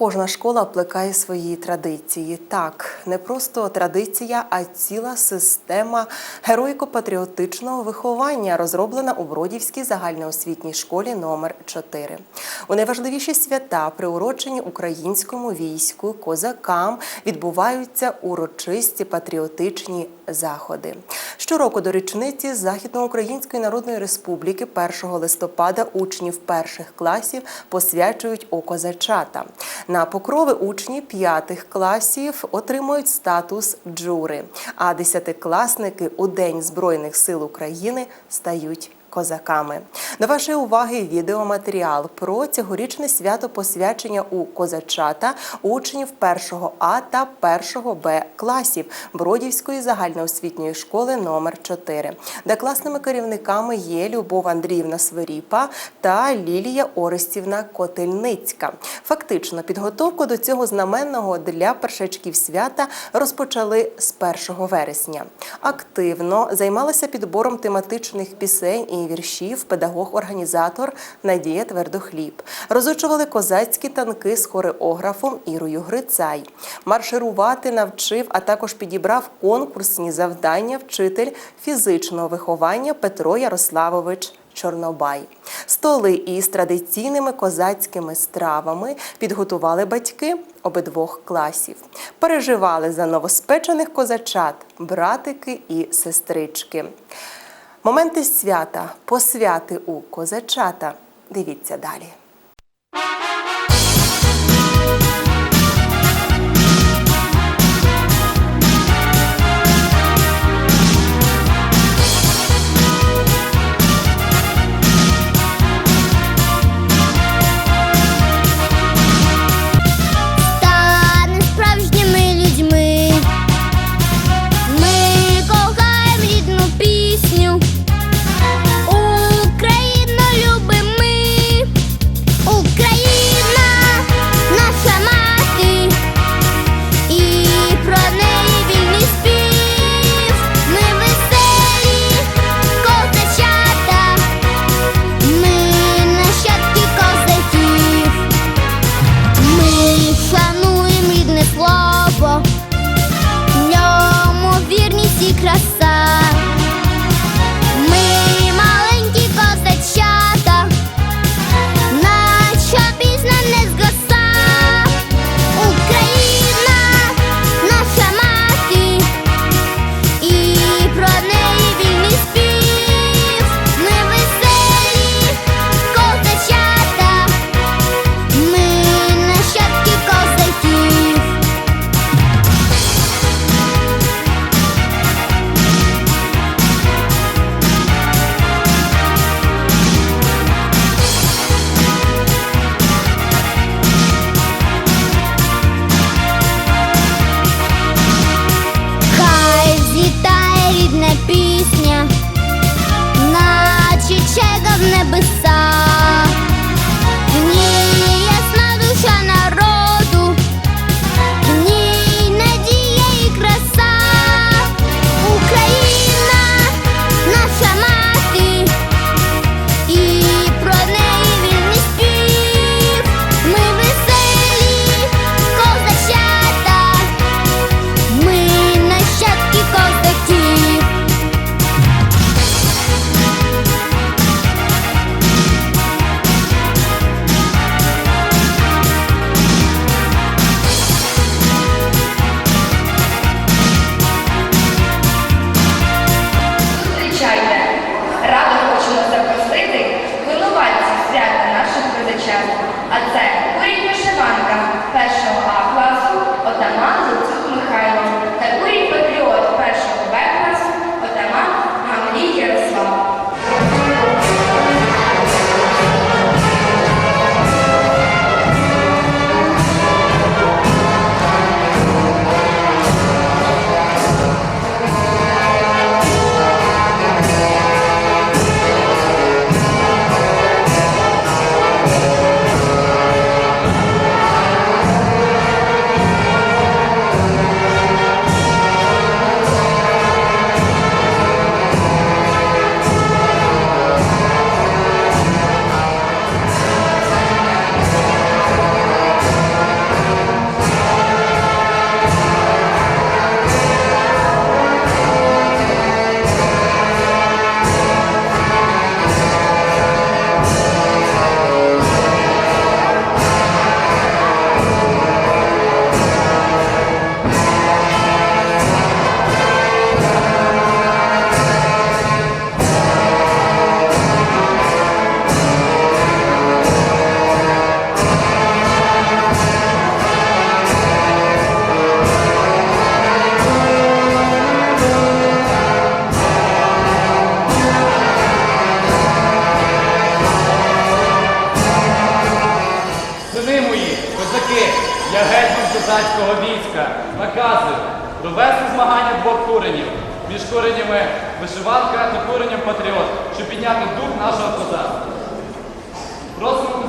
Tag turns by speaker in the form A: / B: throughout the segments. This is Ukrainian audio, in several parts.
A: Кожна школа плекає свої традиції. Так, не просто традиція, а ціла система героїко-патріотичного виховання, розроблена у Бродівській загальноосвітній школі номер 4 У найважливіші свята, приурочені українському війську, козакам, відбуваються урочисті патріотичні заходи. Щороку до річниці Західноукраїнської Народної Республіки 1 листопада учнів перших класів посвячують у козачата. На покрови учні п'ятих класів отримують статус джури, а десятикласники у День Збройних сил України стають козаками. До вашої уваги відеоматеріал про цьогорічне свято посвячення у козачата учнів 1 А та 1 Б класів Бродівської загальноосвітньої школи номер 4 де класними керівниками є Любов Андріївна Сверіпа та Лілія Орестівна Котельницька. Фактично, підготовку до цього знаменного для першачків свята розпочали з 1 вересня. Активно займалася підбором тематичних пісень і віршів педагог-організатор Надія Твердохліб. Розучували козацькі танки з хореографом Ірою Грицай. Марширувати навчив, а також підібрав конкурсні завдання вчитель фізичного виховання Петро Ярославович. Чорнобай. Столи із традиційними козацькими стравами підготували батьки обидвох класів. Переживали за новоспечених козачат, братики і сестрички. Моменти свята, посвяти у козачата. Дивіться далі.
B: вишиванка та курення патріот, щоб підняти дух нашого козацтва. Просимо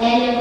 C: Ele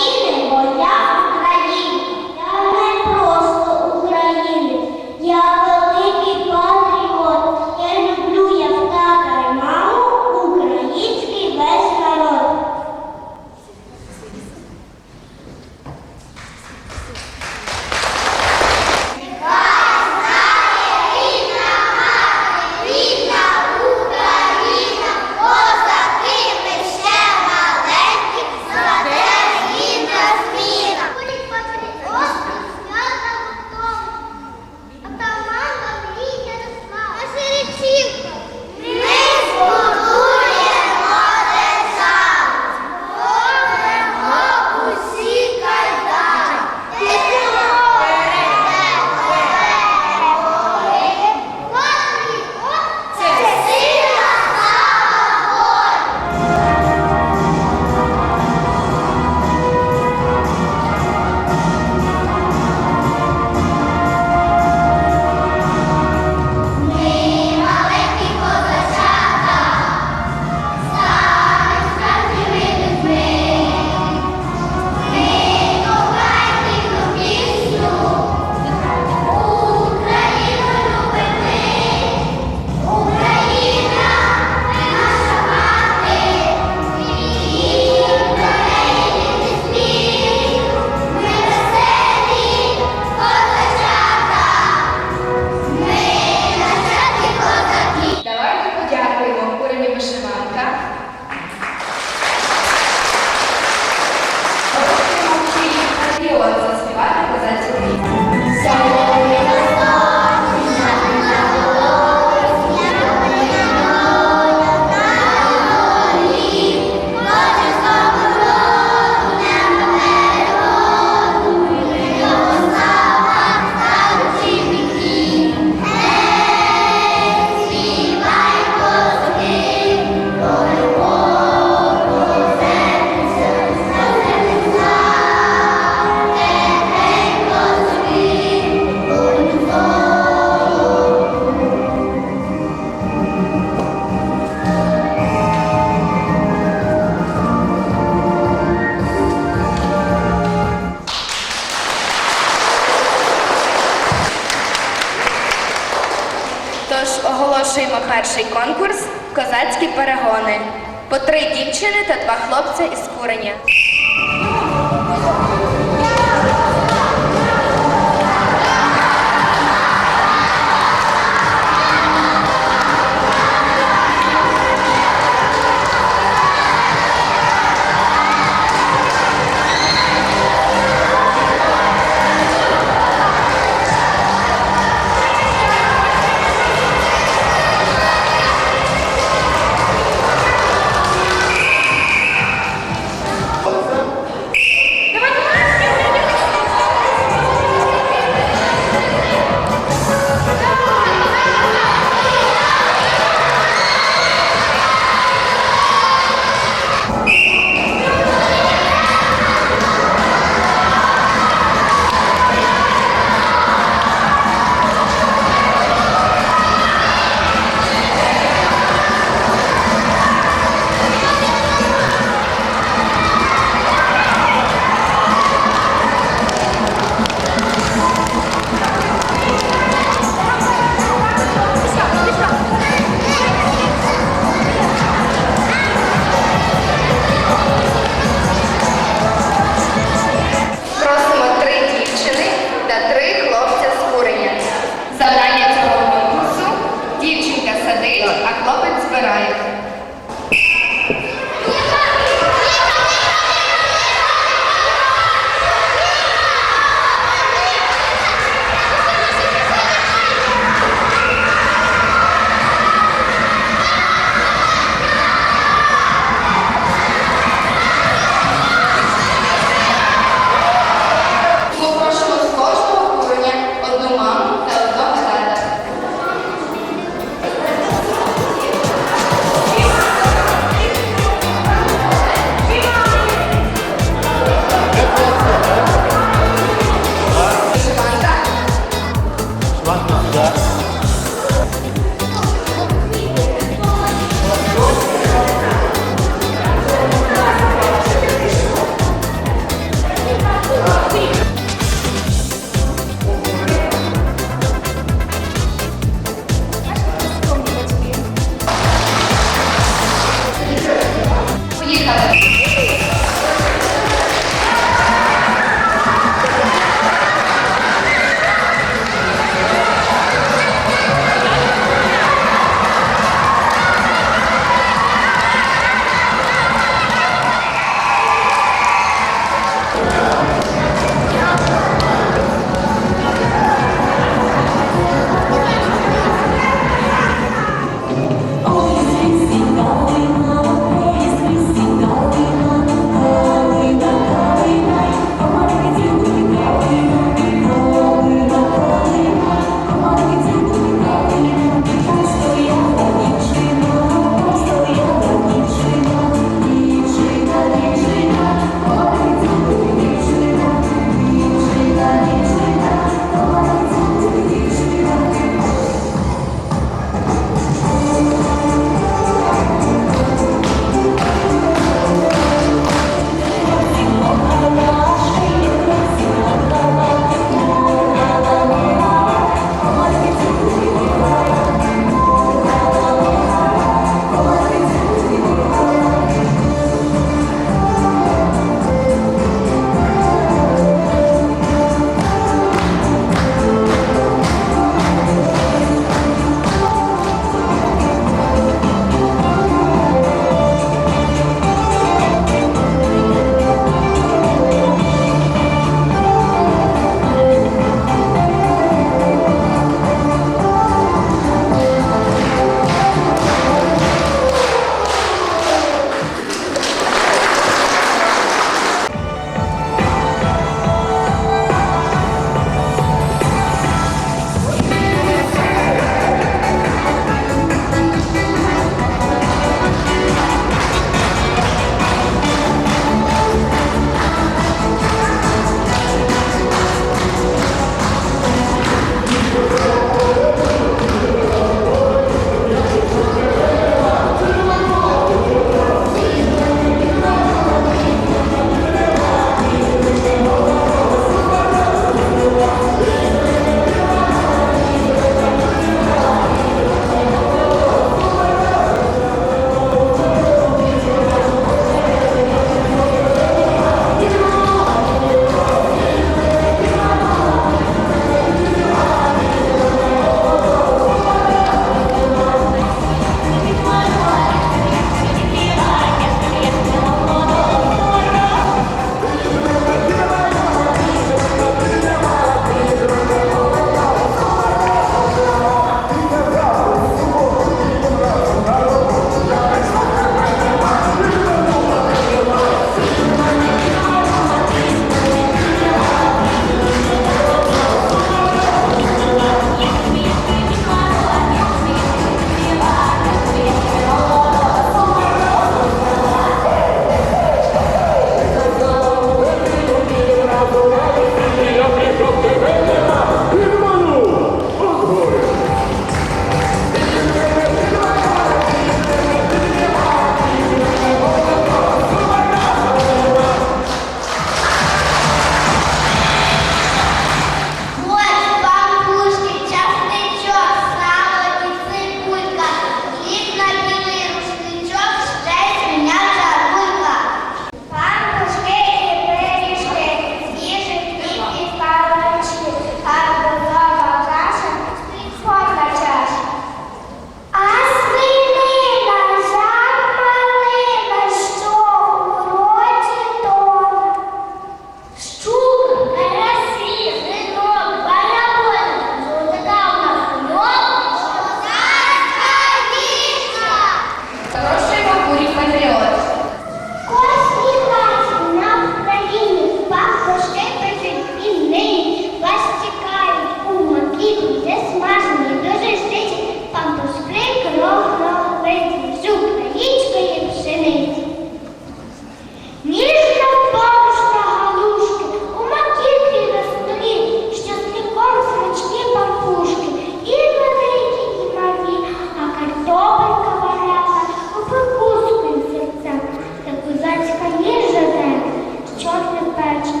C: church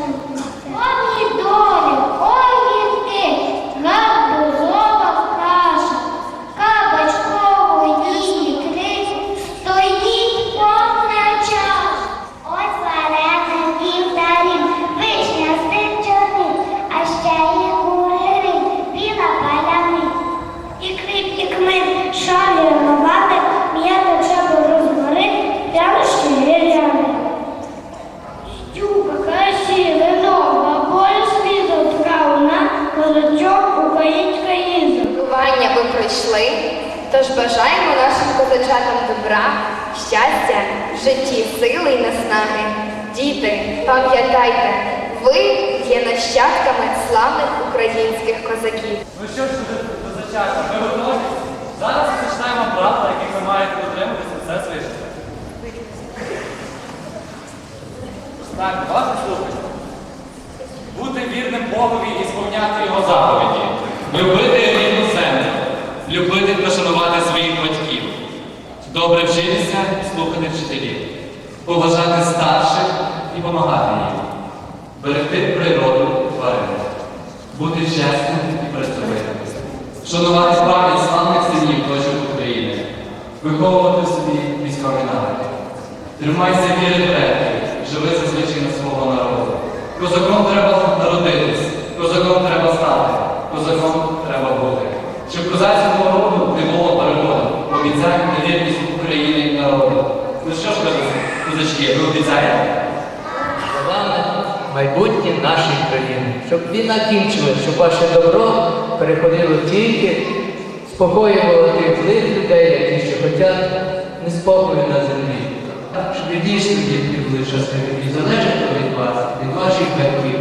C: добра, щастя, в житті, сили і наснаги. Діти, пам'ятайте, ви є нащадками славних українських козаків.
D: Ну що ж, козачата, ми готові? Зараз зачитаємо правила, яких ви маєте дотримуватися все своє життя. Так, уважно слухайте. Бути вірним Богові і сповняти його заповіді. Любити рідну землю. Любити та шанувати. Добре вчитися, слухати вчителів. Поважати старших і допомагати їм. Берегти природу тварин. Бути чесним і працьовитим. Шанувати пам'ять славних синів дочок України. Виховувати в собі військовий навик. Тримайся віри предків, живи за звичайно свого народу. Козаком треба народитись, козаком треба стати, козаком треба бути. Щоб козацького роду не було перемоги, обіцяємо вірність України і народу. Ну що ж, козачки, ви обіцяєте?
E: Головне майбутнє нашої країни, щоб війна кінчилась, щоб ваше добро переходило тільки спокоювало тих злих людей, які ще хочуть неспокою на землі. Щоб ви дійсно дітки були щасливі і залежить від вас, від ваших батьків,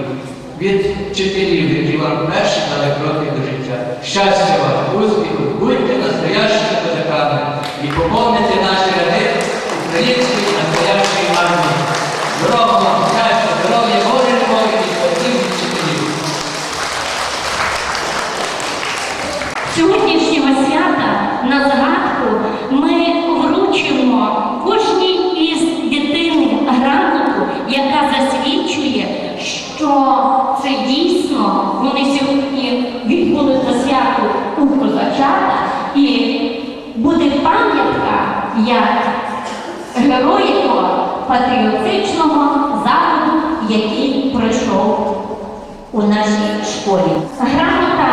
E: від вчителів, які вам перші дали кроки до життя. Щастя вам, успіху,
F: як героїко патріотичного заходу, який пройшов у нашій школі. Грамота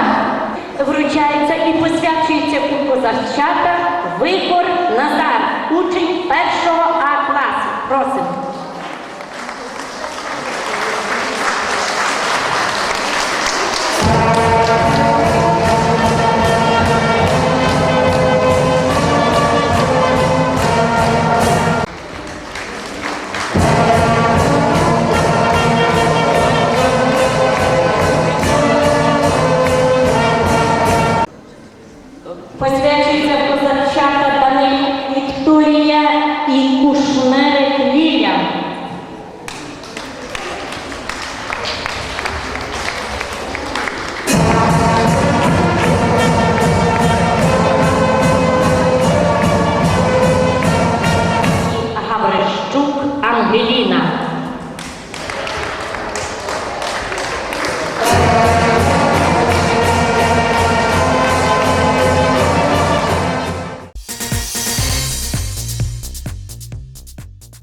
F: вручається і посвячується у позавчата Вихор Назар, учень першого А класу. Просимо.